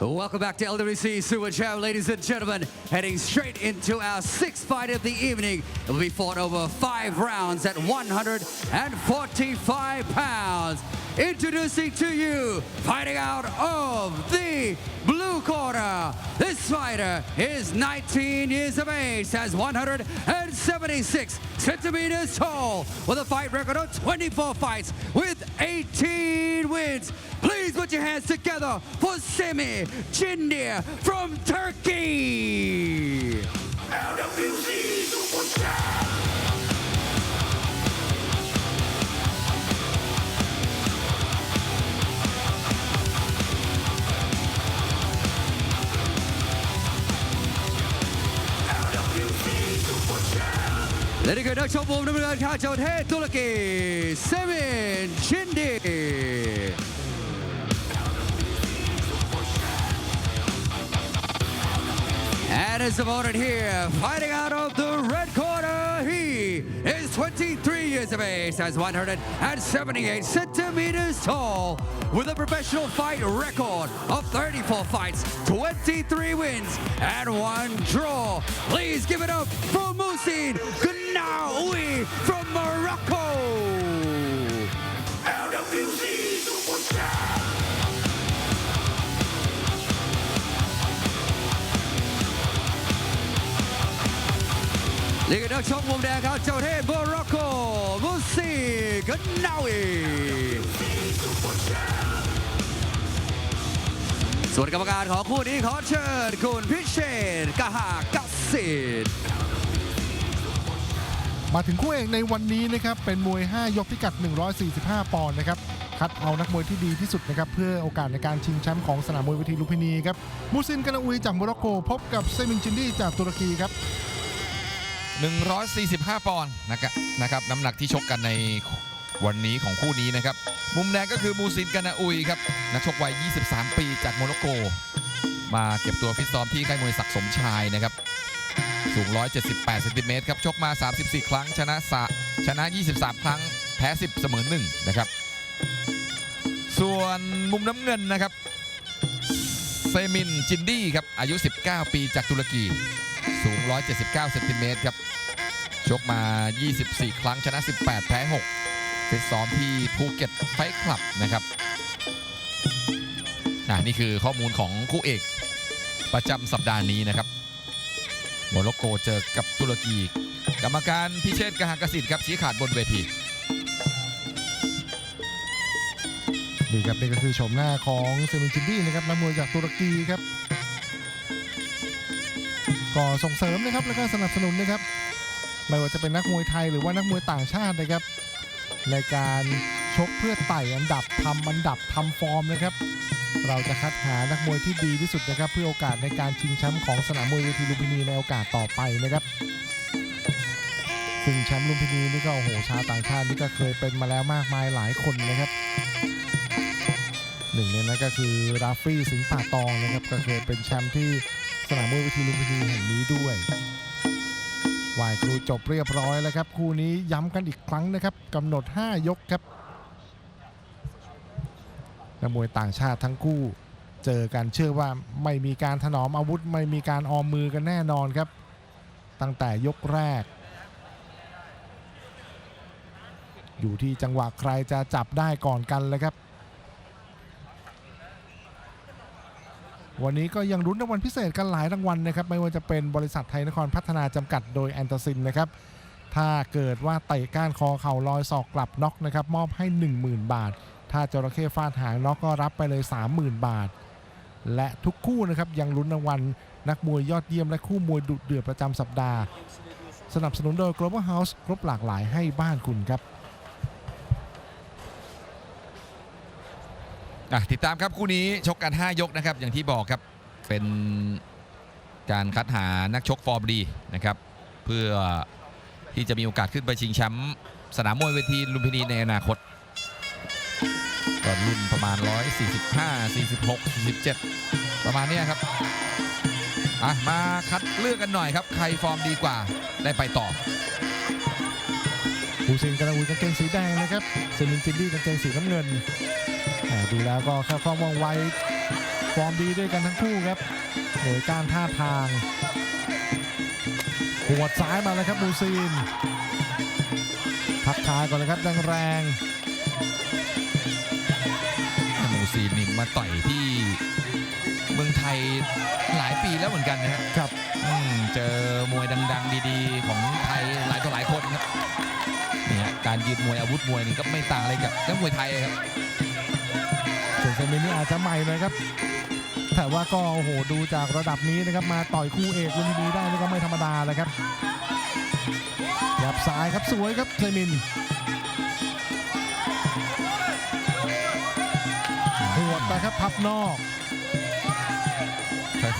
Welcome back to LWC Super Champ, ladies and gentlemen. Heading straight into our sixth fight of the evening. It will be fought over five rounds at 145 pounds. Introducing to you, fighting out of the blue corner. This fighter is 19 years of age, has 176 centimeters tall, with a fight record of 24 fights with 18 wins. Please put your hands together for Semi Chindir from Turkey. Let it go นักชกมุมน้ำเงินข้าเจ้าเทศตุรกีเซมินชินดี And his opponent here, fighting out of the red corner, he is 23 years of age, has 178 centimeters tall, with a professional fight record of 34 fights, 23 wins, and one draw. Please give it up for Musin Gnaoui from Morocco. Liga นักชกมุมแดงครับเจ้าเทพโมร็อกโกมุสซีกันนาวีส่วนกรรมการของคู่นี้ขอเชิญคุณพิเชษฐ์กหากัสิทธิ์ มาถึงคู่เอกในวันนี้นะครับเป็นมวย 5 ยกพิกัด 145 ปอนด์นะครับคัดเอานักมวยที่ดีที่สุดนะครับเพื่อโอกาสในการชิงแชมป์ของสนามมวยเวทีลุมพินีครับมูซินกานาอุยจากโมร็อกโก พบกับเซมิงจินดี้จากตุรกีครับ145 ปอนด์นะครับนะครับน้ำหนักที่ชกกันในวันนี้ของคู่นี้นะครับ มุมแดงก็คือมูซินกานาอุยครับนักชกวัย 23 ปีจากโมร็อกโก มาเก็บตัวฟิตซ้อมที่ค่ายมวยศักดิ์สมชายนะครับ สูง 178เซนติเมตรครับ ชกมา 34 ครั้ง ชนะสะชนะ 23 ครั้ง แพ้ 10 เสมอ1นะครับ ส่วนมุมน้ำเงินนะครับ เซมินจินดี้ครับ อายุ 19 ปีจากตุรกี สูง 179เซนติเมตรครับ ชกมา 24 ครั้ง ชนะ 18 แพ้6ฟิตซ้อมที่ภูเก็ตไฟคลับนะครับนี่คือข้อมูลของคู่เอกประจำสัปดาห์นี้นะครับ โมร็อกโกเจอกับตุรกี กรรมการพิเชษกหากสิทธิ์ครับชี้ขาดบนเวทีนี่ครับนี่ก็คือโฉมหน้าของเซมิจินดี้นะครับนักมวยจากตุรกีครับก็ส่งเสริมนะครับแล้วก็สนับสนุนนะครับไม่ว่าจะเป็นนักมวยไทยหรือว่านักมวยต่างชาตินะครับ ในการ ชกเพื่อไต่อันดับทำอันดับทำฟอร์มนะครับ เราจะคัดหานักมวยที่ดีที่สุดนะครับ เพื่อโอกาสในการชิงแชมป์ของสนามมวยเวทีลุมพินีในโอกาสต่อไปนะครับซึ่งแชมป์ลุมพินีนี่ก็โอ้โหชาต่างชาตินี่ก็เคยเป็นมาแล้วมากมายหลายคนนะครับหนึ่งในนั้นก็คือราฟฟี่สิงห์ป่าตองนะครับ ก็เคยเป็นแชมป์ที่สนามมวยเวทีลุมพินีแห่งนี้ด้วยวายครูจบเรียบร้อยแล้วครับ คู่นี้ย้ำกันอีกครั้งนะครับกำหนด 5 ยกครับ นักมวยต่างชาติทั้งคู่ เจอกันเชื่อว่าไม่มีการถนอมอาวุธไม่มีการออมมือกันแน่นอนครับ ตั้งแต่ยกแรก อยู่ที่จังหวะใครจะจับได้ก่อนกันเลยครับ วันนี้ก็ยังรุ้นรางวัลพิเศษกันหลายรางวัลนะครับ ไม่ว่าจะเป็นบริษัทไทยนครพัฒนาจำกัดโดยแอนตซินนะครับถ้าเกิดว่าเตะก้านคอเข่าลอยศอกกลับน็อกนะครับมอบให้ 10,000 บาท ถ้าจระเข้ฟาดหางน็อกก็รับไปเลย 30,000 บาท และทุกคู่นะครับยังลุ้นรางวัลนักมวยยอดเยี่ยมและคู่มวยดุเดือดประจำสัปดาห์ สนับสนุนโดย Global House ครบหลากหลายให้บ้านคุณครับอะติดตามครับคู่นี้ชกกัน 5 ยกนะครับ อย่างที่บอกครับเป็นการคัดหานักชกฟอร์มดีนะครับ เพื่อที่จะมีโอกาสขึ้นไปชิงแชมป์สนามมวยเวทีลุมพินีในอนาคต ก็รุ่นประมาณ 145 46 47 ประมาณนี้ครับอะมาคัดเลือกกันหน่อยครับ ใครฟอร์มดีกว่าได้ไปต่อฮูซินกานาวุยกางเกงสีแดงนะครับเซมินจินดี้กางเกงสีน้ำเงินดูแล้วก็แค่ความว่องไวฟอร์มดีด้วยกันทั้งคู่ครับโดยการท่าทางหัวดซ้ายมาแล้วครับมูซีนทักทาก่อนเลยครับแรง ซีนนี่มาต่อยที่เมืองไทยหลายปีแล้วเหมือนกันนะฮะๆครับอืมเจอมวยดัง ๆ ดีๆ ของไทยหลายต่อหลายคนครับนี่ฮะการยืนมวยอาวุธมวยนี่ก็ไม่ต่างอะไรกับนักมวยไทยครับส่วนเซมินนี่อาจจะใหม่หน่อยครับ แต่ว่าก็โอ้โหดูจากระดับนี้นะครับมาต่อยคู่เอกลุมพินีได้นี่ก็ไม่ธรรมดาเลยครับยับซ้ายครับสวยครับเซมิน ครับพับนอก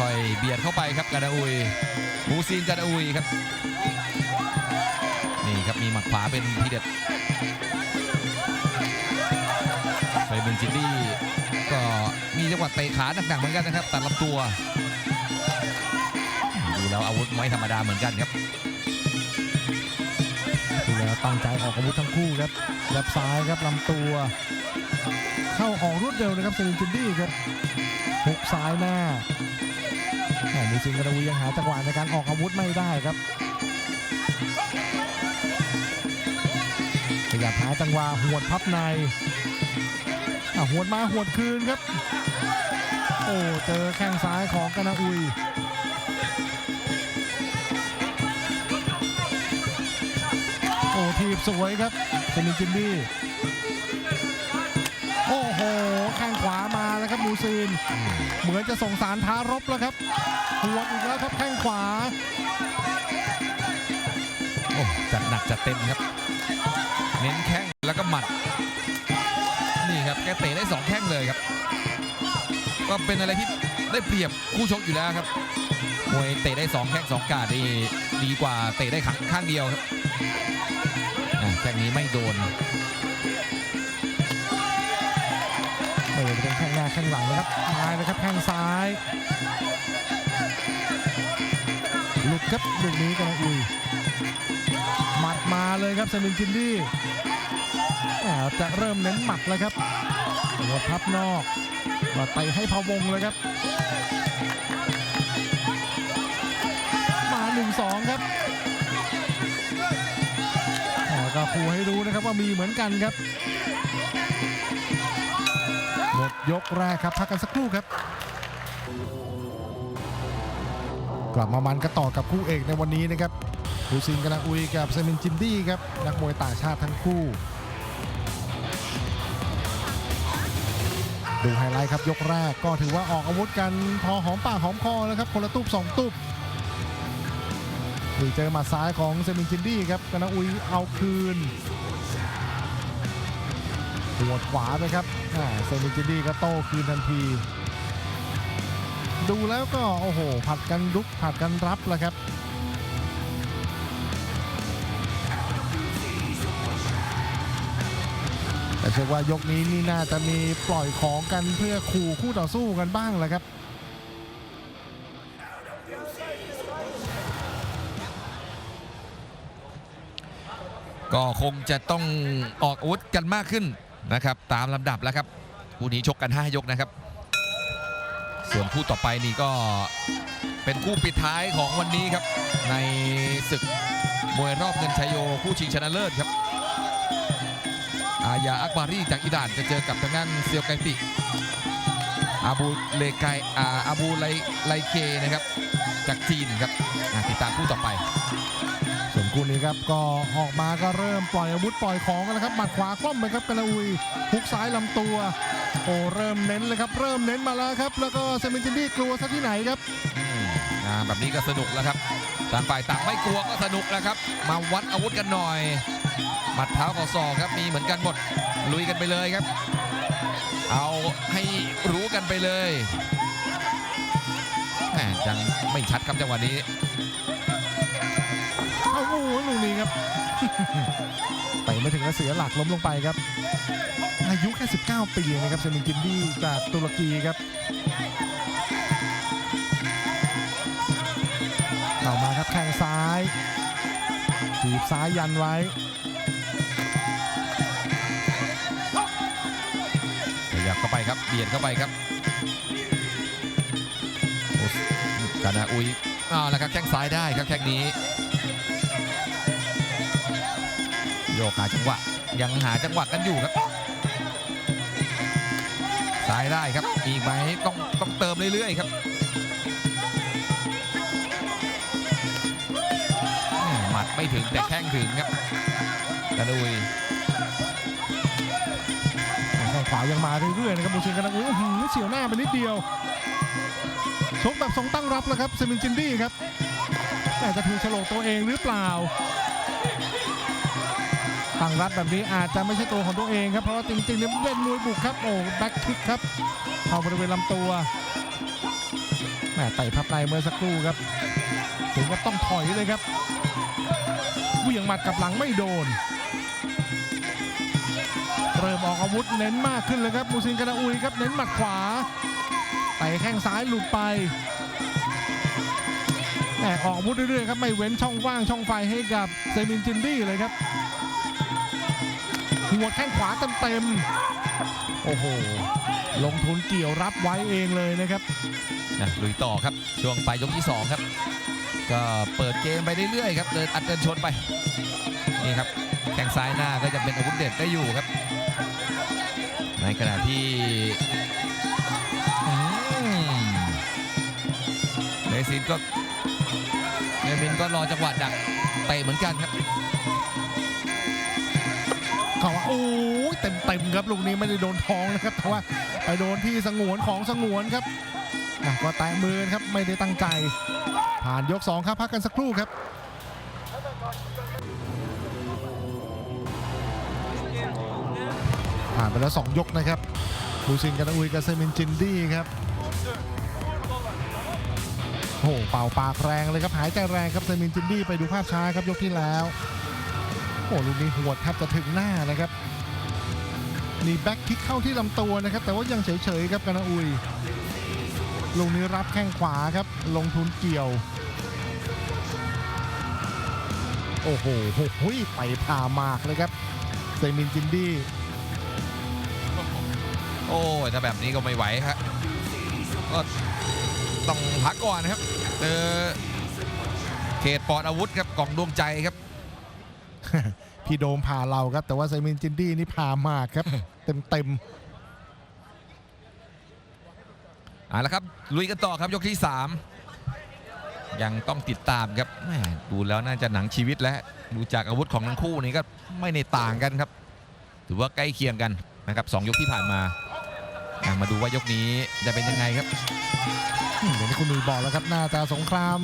ค่อยๆเบียดเข้าไปครับกาดาอุยมูซีนกาดาอุยครับ นี่ครับมีหมัดขวาเป็นทีเด็ดไฟเบนจินดี้ก็มีจังหวะเตะขาหนักๆเหมือนกันนะครับ ตัดลำตัวดูแล้วอาวุธไม่ธรรมดาเหมือนกันครับดูแล้วตั้งใจออกอาวุธทั้งคู่ครับยับซ้ายครับลำตัว เข้าออกรวดเร็วนะครับเซมินจินดี้ครับหุกซ้ายหน้าแหม่มูซินกระวียังหาจังหวะในการออกอาวุธไม่ได้ครับขยับหาจังหวะหวดพับในหวดมาหวดคืนครับ โอ้เจอแข้งซ้ายของกนาอุยโอ้ทีบสวยครับเซมินจินดี้ ซีน เหมือนจะส่งสารท้ารบแล้วครับหัวอีกแล้วครับแข้งขวาโอ้จัดหนักจัดเต็มครับ เน้นแข้งแล้วก็หมัด นี่ครับแกเตะได้สองแข้งเลยครับ ก็เป็นอะไรที่ได้เปรียบคู่ชกอยู่แล้วครับมวยเตะได้สองแข้งสองกาดีดีกว่าเตะได้ข้างข้างเดียวครับแข้งนี้ไม่โดน ไม่ว่าจะเป็นแข้งหน้าแข้งหลังนะครับมาเลยครับแข้งซ้ายหลุดครับลูกนี้กันนะอุยหมัดมาเลยครับเซมินจินดี้แหมจะเริ่มเน้นหมัดแล้วครับหัวพับนอกมาไตให้พะวงเลยครับมา1นสองครับอ่าก็คู่ให้รู้นะครับว่ามีเหมือนกันครับ หมดยกแรกครับพักกันสักครู่ครับ กลับมามันกันต่อกับคู่เอกในวันนี้นะครับฮูซินกนาอุยกับเซมินจินดี้ครับนักมวยต่างชาติทั้งคู่ ดูไฮไลท์ครับยกแรกก็ถือว่าออกอาวุธกันพอหอมปากหอมคอแล้วครับคนละตุบสองตุบนี่เจอหมัดซ้ายของเซมินจินดี้ครับกนาอุยเอาคืนหัวขวาไปครับ อ่าเซมิจินดี้ก็โต้คืนทันที ดูแล้วก็โอ้โห ผัดกันลุกผัดกันรับแล้วครับแต่เชื่อว่ายกนี้นี่น่าจะมีปล่อยของกันเพื่อขู่คู่ต่อสู้กันบ้างแหละครับ ก็คงจะต้องออกอาวุธกันมากขึ้น นะครับตามลำดับแล้วครับคู่นี้ชกกัน 5 ยกนะครับ ส่วนคู่ต่อไปนี่ก็เป็นคู่ปิดท้ายของวันนี้ครับ ในศึกมวยรอบเงินชัยโยคู่ชิงชนะเลิศครับ อายาอักบารีจากอิหร่านจะเจอกับทางด้านเซียวไกปิอาบูเลไกอาอาบูไลไลเคนะครับ จากจีนครับติดตามคู่ต่อไป คู่นี้ครับก็ออกมาก็เริ่มปล่อยอาวุธปล่อยของกันแล้วครับหมัดขวาคว่ำไปครับกระอุยฮุกซ้ายลำตัวโอ้เริ่มเน้นเลยครับเริ่มเน้นมาแล้วครับ แล้วก็เซมินจินดี้กลัวซะที่ไหนครับอ่าแบบนี้ก็สนุกแล้วครับต่างฝ่ายต่างไม่กลัวก็สนุกแล้วครับ มาวัดอาวุธกันหน่อย หมัดเท้าเข่าศอกครับมีเหมือนกันหมดลุยกันไปเลยครับ เอาให้รู้กันไปเลยแหมยังไม่ชัดครับจังหวะนี้ อาโอ้โหลูกนี้ครับไปไม่ถึงแล้วเสียหลักล้มลงไปครับ อายุแค่ 19 ปีนะครับเซมินจินดี้จากตุรกีครับเข้ามาครับแข้งซ้ายจีบซ้ายยันไว้ขยับเข้าไปครับเบียดเข้าไปครับกานาอุยเอาละครับแข้งซ้ายได้ครับแข้งนี้ โยกหาจังหวะยังหาจังหวะกันอยู่ครับซ้ายได้ครับอีกไหมต้องต้องเติมเรื่อยๆครับหมัดไม่ถึงแต่แข้งถึงครับกานาอุยแข้งขวายังมาเรื่อยๆนะครับมูซินกันนะอุ้ยอื้อหือเฉียวหน้าไปนิดเดียวชกแบบทรงตั้งรับแล้วครับเซมินจินดี้ครับแต่จะถูกฉลกตัวเองหรือเปล่า ตั้งรับแบบนี้อาจจะไม่ใช่ตัวของตัวเองครับ เพราะว่าจริงๆเนี่ยเป็นมวยบุกครับ โอ้แบ็คคิกครับ เข้าบริเวณลำตัวแหม่ไต่พับในเมื่อสักครู่ครับ ถึงก็ต้องถอยเลยครับเวี่ยงหมัดกับหลังไม่โดน เริ่มออกอาวุธเน้นมากขึ้นเลยครับมูซินกานาอุยครับเน้นหมัดขวาไต่แข้งซ้ายหลุดไปแหมออกอาวุธเรื่อยๆครับไม่เว้นช่องว่างช่องไฟให้กับเซมินจินดี้เลยครับ หัวแข้งขวาเต็มๆ โอ้โห ลงทุนเกี่ยวรับไว้เองเลยนะครับนะลุยต่อครับ ช่วงปลายยกที่ 2 ครับ ก็เปิดเกมไปเรื่อยๆครับ เดินอัดเดินชนไป นี่ครับแข้งซ้ายหน้าก็จะเป็นอาวุธเด็ดได้อยู่ครับ ในขณะที่อืมเดซินก็เนมินก็รอจังหวะดักเตะเหมือนกันครับ เขาว่าโอ้ยเต็มเต็มๆครับลูกนี้ไม่ได้โดนท้องนะครับแต่ว่าไปโดนที่สงวนของสงวนครับก็แตะมือครับไม่ได้ตั้งใจ ผ่านยก2ครับพักกันสักครู่ครับผ่านไปแล้ว 2 ยกนะครับลูซินกันอุยกับเซมินจินดี้ครับโอ้โหเป่าปากแรงเลยครับหายใจแรงครับเซมินจินดี้ไปดูภาพช้าครับยกที่แล้ว โอ้ลูกนี้หัวดแทบจะถึงหน้านะครับนี่แบ็คคิกเข้าที่ลำตัวนะครับ แต่ว่ายังเฉยๆครับกานาอุยลูกนี้รับแข้งขวาครับ ลงทุนเกี่ยว โอ้โหโอ้โหไปพามากเลยครับเซมินจินดี้โอ้ยถ้าแบบนี้ก็ไม่ไหวครับก็ต้องพักก่อนนะครับเจอเขตปอดอาวุธครับกล่องดวงใจครับ พี่โดมพาเราครับ แต่ว่าเซมินจินดี้นี่พามากครับ เต็มเต็มเอาละครับ ลุยกันต่อครับยกที่ 3 ยังต้องติดตามครับแหม่ดูแล้วน่าจะหนังชีวิตแล้วดูจากอาวุธของทั้งคู่นี่ก็ไม่ในต่างกันครับ ถือว่าใกล้เคียงกันนะครับสองยกที่ผ่านมาอะมาดูว่ายกนี้จะเป็นยังไงครับๆอืมอย่างที่คุณหนุ่ยบอกแล้วครับน่าจะสงคราม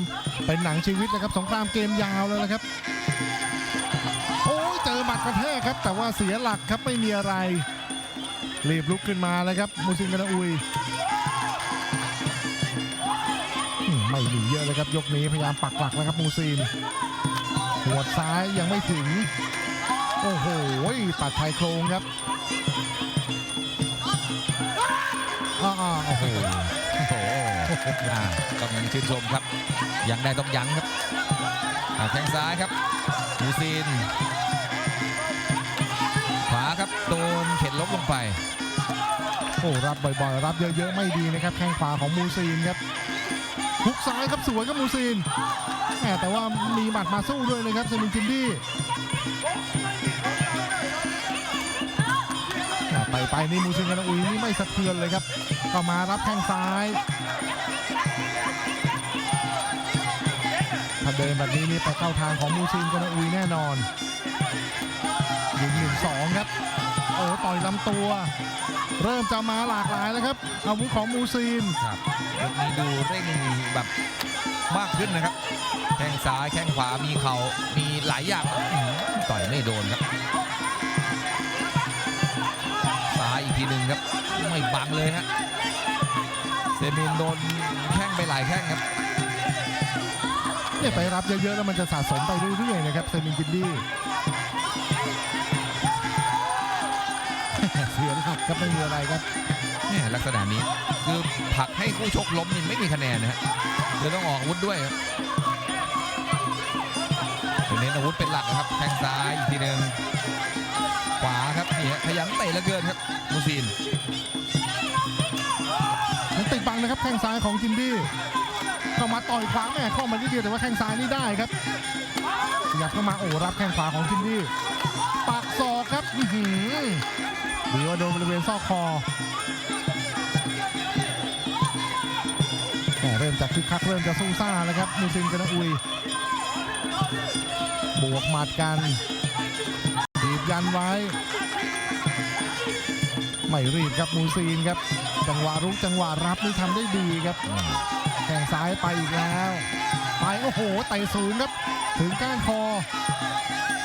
เป็นหนังชีวิตนะครับสงครามเกมยาวเลยนะครับโอหมัดกระแทกครับ แต่ว่าเสียหลักครับไม่มีอะไรรีบลุกขึ้นมาเลยครับมูซินกานาอุยไม่หนีเยอะเลยครับยกนี้พยายามปักหลักแล้วครับมูซินหัวซ้ายยังไม่ถึง โอ้โหตัดชายโครงครับอ่าโอ้โหโอ้โหต้องชื่นชมครับ ยังได้ต้องยั้งครับแข้งซ้ายครับมูซิน เข็นล้มลงไป โอ้รับบ่อยๆ รับเยอะๆ ไม่ดีนะครับ แข้งขวาของมูซีนครับหุกซ้ายครับสวยครับมูซีนแหมแต่ว่ามีหมัดมาสู้ด้วยนะครับเซมินจินดี้ไปไปนี่มูซินกันอุยนี่ไม่สะเทือนเลยครับ ก็มารับแข้งซ้ายถ้าเดินแบบนี้นี่ไปเข้าทางของมูซินกันอุยแน่นอนยิงหนึ่งสองครับ อ้ต่อยลำตัว เริ่มจะมาหลากหลายแล้วครับ อาวุธของมูซีนครับยกนี้ดูเร่งแบบมากขึ้นนะครับ แข้งซ้ายแข้งขวามีเขามีหลายอย่างอื้อหือต่อยไม่โดนครับซ้ายอีกทีหนึ่งครับ ไม่บังเลยฮะเซมินโดนแข้งไปหลายแข้งครับเนี่ยไปรับเยอะๆแล้วมันจะสะสมไปเรื่อยๆนะครับเซมินจินดี้ ครับไม่มีอะไรครับเนี่ยลักษณะนี้คือผลักให้คู่ชกล้มนี่ไม่มีคะแนนนะฮะคือต้องออกอาวุธด้วยครับเน้นอาวุธเป็นหลักนะครับแข้งซ้ายอีกทีหนึ่งขวาครับนี่ฮะขยันเตะเหลือเกินครับมูซีนมันติดบังนะครับแข้งซ้ายของจินดี้เข้ามาต่อยขวางแม่เข้ามานิดเดียวแต่ว่าแข้งซ้ายนี่ได้ครับขยับเข้ามาโอ้รับแข้งขวาของจินดี้ปักศอกครับอื้อหือ ดีว่าโดนบริเวณซอกคอเริ่มจากคึกคักเริ่มจะสู้ซ่าแล้วครับมูซินกันอุยบวกหมัดกันบีบยันไว้ ไม่รีบครับมูซีนครับ จังหวะรุกจังหวะรับนี่ทำได้ดีครับแข่งซ้ายไปอีกแล้ว ไปโอ้โหไต่สูงครับ ถึงก้านคอ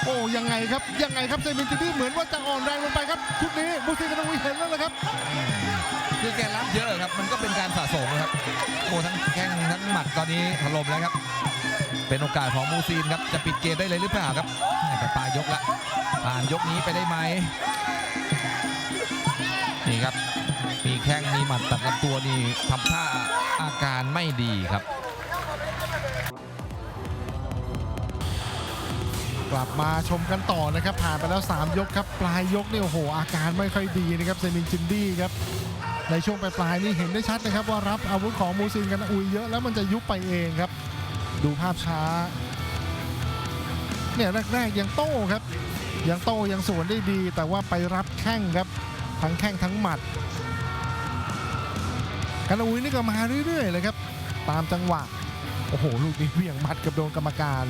โอ้ยังไงครับยังไงครับเซมินจิตี้เหมือนว่าจะอ่อนแรงลงไปครับชุดนี้มูซีนกันาวิเห็นแล้วนะครับคือแกรับเยอะครับ มันก็เป็นการสะสมนะครับโอ้ทั้งแข้งทั้งหมัดตอนนี้ถล่มแล้วครับ เป็นโอกาสของมูซีนครับจะปิดเกมได้เลยหรือเปล่าครับแต่ปลายยกละผ่านยกนี้ไปได้ไหมนี่ครับมีแข้งมีหมัดตัดลำตัวนี่ทำท่าอาการไม่ดีครับ กลับมาชมกันต่อนะครับ ผ่านไปแล้ว 3 ยกครับ ปลายยกเนี่โอ้โห อาการไม่ค่อยดีนะครับเซมินจินดี้ครับ ในช่วงปลายๆนี่เห็นได้ชัดนะครับ ว่ารับอาวุธของมูซินกันอุยเยอะแล้วมันจะยุบไปเองครับ ดูภาพช้า เนี่ยแรกๆยังโต้ครับ ยังโต้ยังสวนได้ดี แต่ว่าไปรับแข้งครับ ทั้งแข้งทั้งหมัดกันอุยนี่ก็มาเรื่อยๆเลยครับ ตามจังหวะโอ้โหลูกนี้เวี่ยงหมัดกับโดนกรรมการ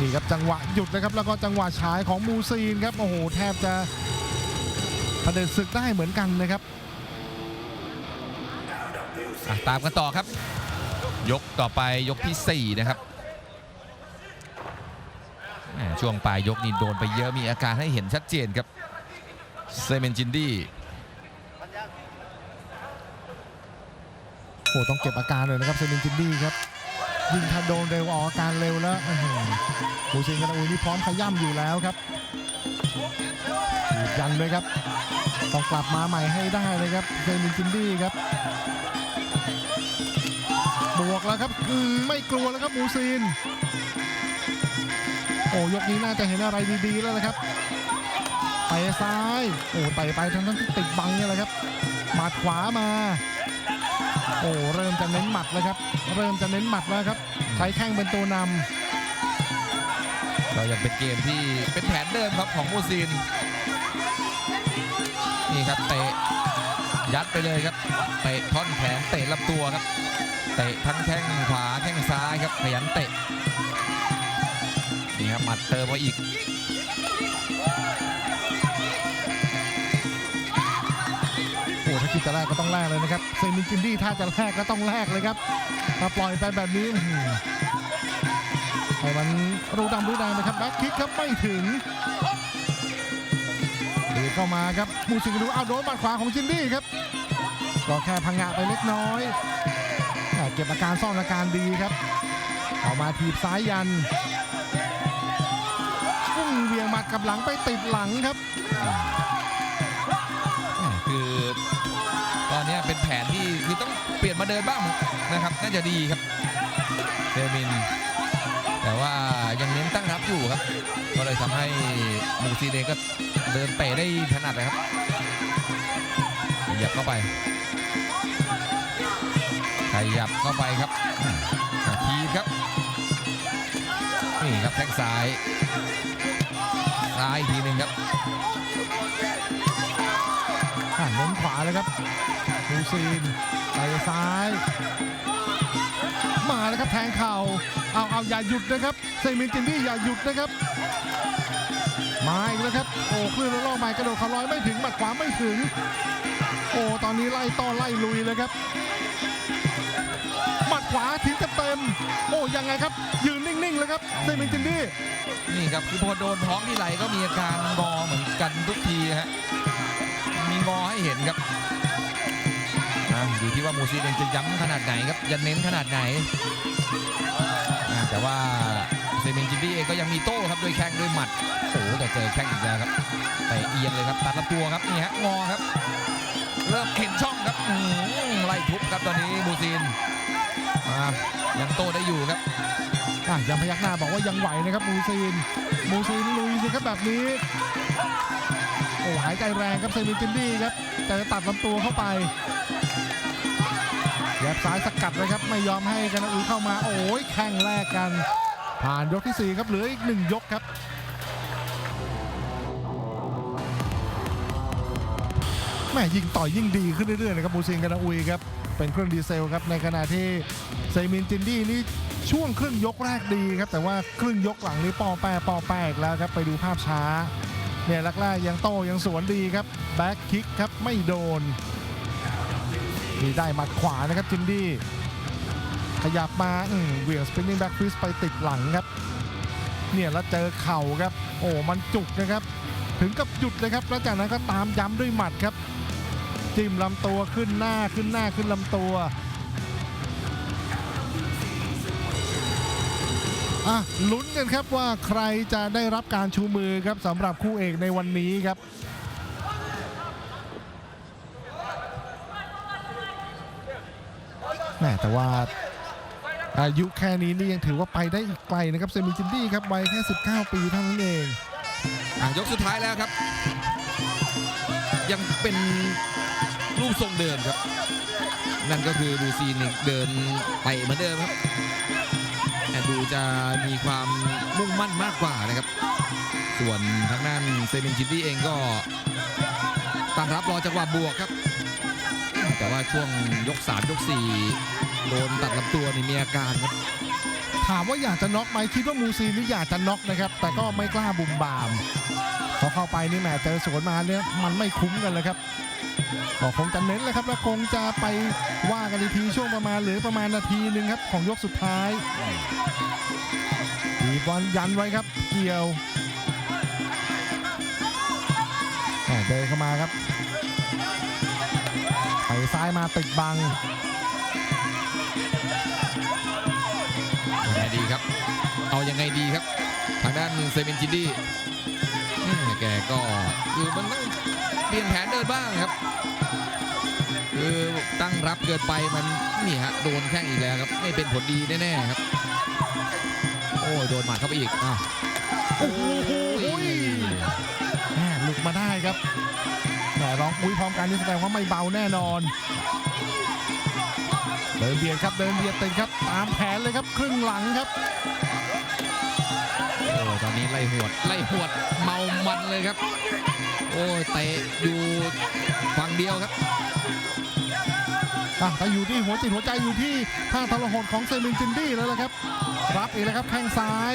นี่ครับจังหวะหยุดนะครับแล้วก็จังหวะฉายของมูซีนครับโอ้โหแทบจะเผด็จศึกได้เหมือนกันนะครับอะตามกันต่อครับ ยกต่อไปยกที่ 4 นะครับแหม่ช่วงปลายยกนี่โดนไปเยอะมีอาการให้เห็นชัดเจนครับเซเมนจินดี้โอ้ต้องเก็บอาการเลยนะครับเซมินจินดี้ครับ ยิงทันโดนเร็วออกอาการเร็วแล้วหมูซินกันอุยนี่พร้อมขย่ำอยู่แล้วครับยันเลยครับต้องกลับมาใหม่ให้ได้เลยครับเซมินจินดี้ครับบวกแล้วครับอืมไม่กลัวแล้วครับมูซินโอ้ยกนี้น่าจะเห็นอะไรดีๆแล้วนะครับไปซ้าย โอ้ไปไปทั้งทั้งที่ติดบังเนี่ยแหละครับหมัดขวามา โอ้เริ่มจะเน้นหมัดแล้วครับ เริ่มจะเน้นหมัดแล้วครับ ใช้แข้งเป็นตัวนำก็ยังเป็นเกมที่เป็นแผนเดิมครับของมูซินนี่ครับเตะยัดไปเลยครับเตะท่อนแขนเตะลำตัวครับ เตะทั้งแข้งขวาแข้งซ้ายครับขยันเตะนี่ครับหมัดเติมมาอีก คิดจะแลกก็ต้องแลกเลยนะครับเซมิจินดี้ถ้าจะแลกก็ต้องแลกเลยครับถ้าปล่อยไปแบบนี้อื้อหือให้มันรูดำรู้แดงนะครับแบ็คคิกครับไม่ถึงดีดเข้ามาครับมูซิงดูเอาโดนบัดขวาของจินดี้ครับก็แค่พังงะไปเล็กน้อยอ่เก็บอาการซ่อนอาการดีครับเอามาทีบซ้ายยันอุ้งเวียงมัดกับหลังไปติดหลังครับ คือ อนนี้เป็นแผนที่คือต้องเปลี่ยนมาเดินบ้างนะครับ น่าจะดีครับเซมิน แต่ว่ายังเน้นตั้งรับอยู่ครับ ก็เลยทำให้มูซีเองก็เดินเตะได้ถนัดนะครับขยับเข้าไปขยับเข้าไปครับทีครับ นี่ครับแข้งซ้ายาเน้วครับฮูซีนไปซ้าย มาแล้วครับแทงเข่าเอาเอาอย่าหยุดนะครับเซมินจินดี้อย่าหยุดนะครับมาอีกแล้วครับโอ้คลื่นระลอกใหม่กระโดดเขาร้อยไม่ถึงหมัดขวาไม่ถึง โอ้ตอนนี้ไล่ต้อนไล่ลุยเลยครับหมัดขวาถึงเต็มโอ้ยังไงครับ ยืนนิ่งๆเลยครับเซมินจินดี้นี่ครับคือพอโดนท้องที่ไหลก็มีอาการงอเหมือนกันทุกทีฮะ มีงอให้เห็นครับอยู่ที่ว่ามูซีเองจะย้ำขนาดไหนครับจะเน้นขนาดไหน แต่ว่าเซมินจินดี้เองก็ยังมีโต้ครับด้วยแข้งด้วยหมัดโอ้โหแต่เจอแข้งอีกแล้วครับแต่เอียงเลยครับตัดลำตัวครับนี่ฮะงอครับ เริ่มเห็นช่องครับไล่ทุบครับตอนนี้มูซีนยังโต้ได้อยู่ครับยังพยักหน้าบอกว่ายังไหวนะครับมูซีน มูซีนลุยสิครับแบบนี้ อ้หายใจแรงครับเซมินจินดี้ครับแต่จะตัดลำตัวเข้าไปแยบซ้ายสกัดเลยครับไม่ยอมให้กันอุเข้ามา โอ้ยแข่งแรกกัน ผ่านยกทีสี่4 ครับเหลืออีกหนึ่งยกครับแม่ยิงต่อยยิ่งดีขึ้นเรื่อยๆนะครับมูซินกันอุยครับเป็นเครื่องดีเซลครับในขณะที่เซมินจินดี้นี่ช่วงครึ่งยกแรกดีครับแต่ว่าครึ่งยกหลังนี่ปอแปะปอแปะอีกแล้วครับไปดูภาพช้า เนี่ยแรกๆยังโต้ยังสวนดีครับแบ็คคิกครับไม่โดนมีได้หมัดขวานะครับจินดี้ขยับมาอืมเหวี่ยงสปินนิ่งแบ็กฟิสไปติดหลังครับ เนี่ยแล้วเจอเข่าครับ โอ้มันจุกนะครับ ถึงกับหยุดเลยครับ แล้วจากนั้นก็ตามย้ำด้วยหมัดครับ จิ้มลำตัวขึ้นหน้าขึ้นหน้าขึ้นลำตัว อะลุ้นกันครับว่าใครจะได้รับการชูมือครับสำหรับคู่เอกในวันนี้ครับ แม่แต่ว่าอายุแค่นี้นี่ยังถือว่าไปได้อีกไกลนะครับเซมิจินดี้ครับวัยแค่ 19 ปีเท่านั้นเองอะยกสุดท้ายแล้วครับ ยังเป็นรูปทรงเดิมครับ นั่นก็คือบูซีนเดินไปเหมือนเดิมครับ ดูจะมีความมุ่งมั่นมากกว่านะครับ ส่วนทางด้านเซมินจินดี้เองก็ตั้งรับรอจังหวะบวกครับ แต่ว่าช่วงยก 3 ยก 4 โดนตัดลำตัวนี่มีอาการครับถามว่าอยากจะน็อกไหมคิดว่ามูซีนี่อยากจะน็อกนะครับ แต่ก็ไม่กล้าบุมบามพอเข้าไปนี่แหมเจอสวนมาเนี่ยมันไม่คุ้มกันเลยครับ ก็คงจะเน้นเลยครับ แล้วคงจะไปว่ากันทีช่วงประมาณเหรือประมาณนาทีหนึ่งครับ ของยกสุดท้ายทีบอลยันไว้ครับ เกี่ยวเดินเข้ามาครับไปซ้ายมาติดบังยังไงดีครับ เอายังไงดีครับ ทางด้านเซมินจินดี้ แกก็คือมันต้องเปลี่ยนแผนเดินบ้างครับ คือตั้งรับเกินไปมันนี่ฮะโดนแข้งอีกแล้วครับ ไม่เป็นผลดีแน่ๆครับ โอ้ยโดนหมัดเข้าไปอีกอ้าวโอ้โหแหมหลุดมาได้ครับแหมร้องอุ้ยพร้อมกันนี่แสดงว่าไม่เบาแน่นอน เดินเบียดครับเดินเบียดเติดครับ ตามแผนเลยครับ ครึ่งหลังครับ อ้ตอนนี้ไล่หวดไล่หวดเมามันเลยครับ โอ้เตะอยู่ฝั่งเดียวครับอะแต่อยู่ที่หัวจิตหัวใจอยู่ที่ท่าทรหดของเซมินจินดี้แล้วละครับ รับอีกแล้วครับแข้งซ้าย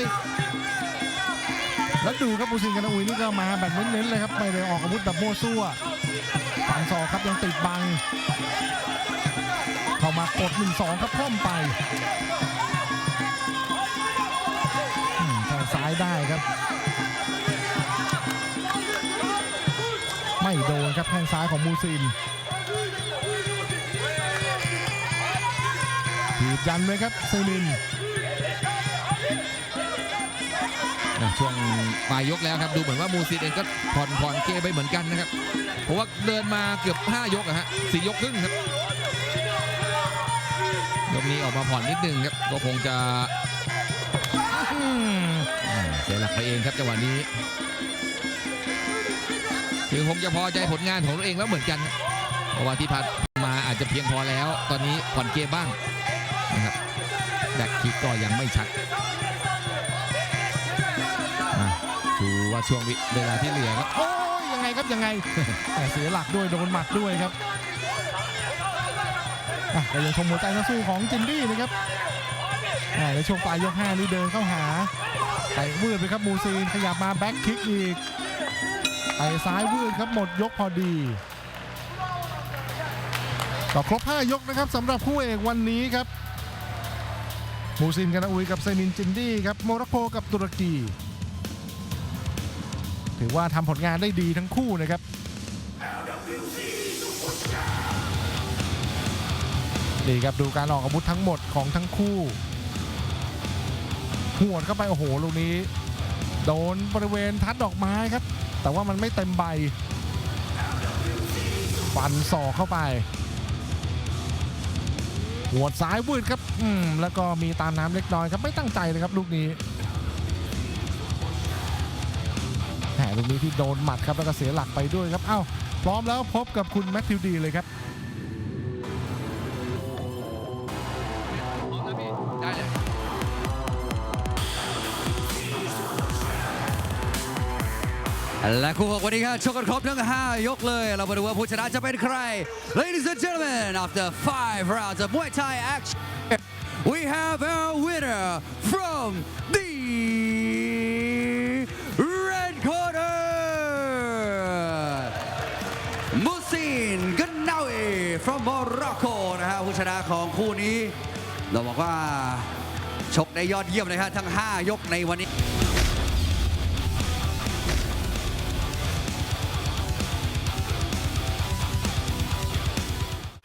แล้วดูครับบูซินกันอุยนี่ก็มาแบบเน้นๆเลยครับไม่ได้ออกอาวุธแบบโม้ซั่วฝันศอกครับยังติดบัง เข้ามากดหนึ่งสองครับคล่อมไป ได้ครับ ไม่โดนครับแข้งซ้ายของมูซินถีบยันเลยครับเซมินช่วงปลายยกแล้วครับดูเหมือนว่ามูซินเองก็ผ่อนผ่อนเกมไปเหมือนกันนะครับ เพราะว่าเดินมาเกือบ 5 ยกอะฮะสี่ยกครึ่งครับยกนี้ออกมาผ่อนนิดนึงครับก็คงจะ เสียหลักไปเองครับจังหวะนี้ คือคงจะพอใจผลงานของตัวเองแล้วเหมือนกันเพราะว่าที่ผ่านมาอาจจะเพียงพอแล้ว ตอนนี้ผ่อนเกมบ้างนะครับแบ็คคิกก็ยังไม่ชัดดูว่าช่วงวิเวลาที่เหลือครับโอ้ยยังไงครับยังไงแต่เสียหลักด้วยโดนหมัดด้วยครับอะแต่ยังชมหัวใจนักสู้ของจินดี้นะครับแหม่ในช่วงปลายยก5นี่เดินเข้าหา ไต่วืดไปครับมูซีนขยับมาแบ็คคิกอีกไต่ซ้ายวืดครับหมดยกพอดีก็ครบ 5 ยกนะครับสำหรับคู่เอกวันนี้ครับมูซินกานอุยกับเซมินจินดี้ครับโมร็อกโกกับตุรกี ถือว่าทำผลงานได้ดีทั้งคู่นะครับนี่ครับดูการออกอาวุธทั้งหมดของทั้งคู่ หวดเข้าไป โอ้โห ลูกนี้ โดนบริเวณทัดดอกไม้ครับ แต่ว่ามันไม่เต็มใบ ฟันศอกเข้าไป หัวดซ้ายวืดครับ อืม แล้วก็มีตามน้ำเล็กน้อยครับ ไม่ตั้งใจเลยครับ ลูกนี้แหมลูกนี้ที่โดนหมัดครับ แล้วก็เสียหลักไปด้วยครับ เอ้า พร้อมแล้วพบกับคุณแมทธิวดีเลยครับ และคู่หกวันนี้ครับชกกันครบทั้ง5ยกเลย เรามาดูว่าผู้ชนะจะเป็นใคร Ladies and gentlemen after five rounds of Muay Thai action we have our winner from the red corner Musin Ganawi from Morocco นะฮะผู้ชนะของคู่นี้ เราบอกว่าชกได้ยอดเยี่ยมเลยครับทั้ง 5 ยกในวันนี้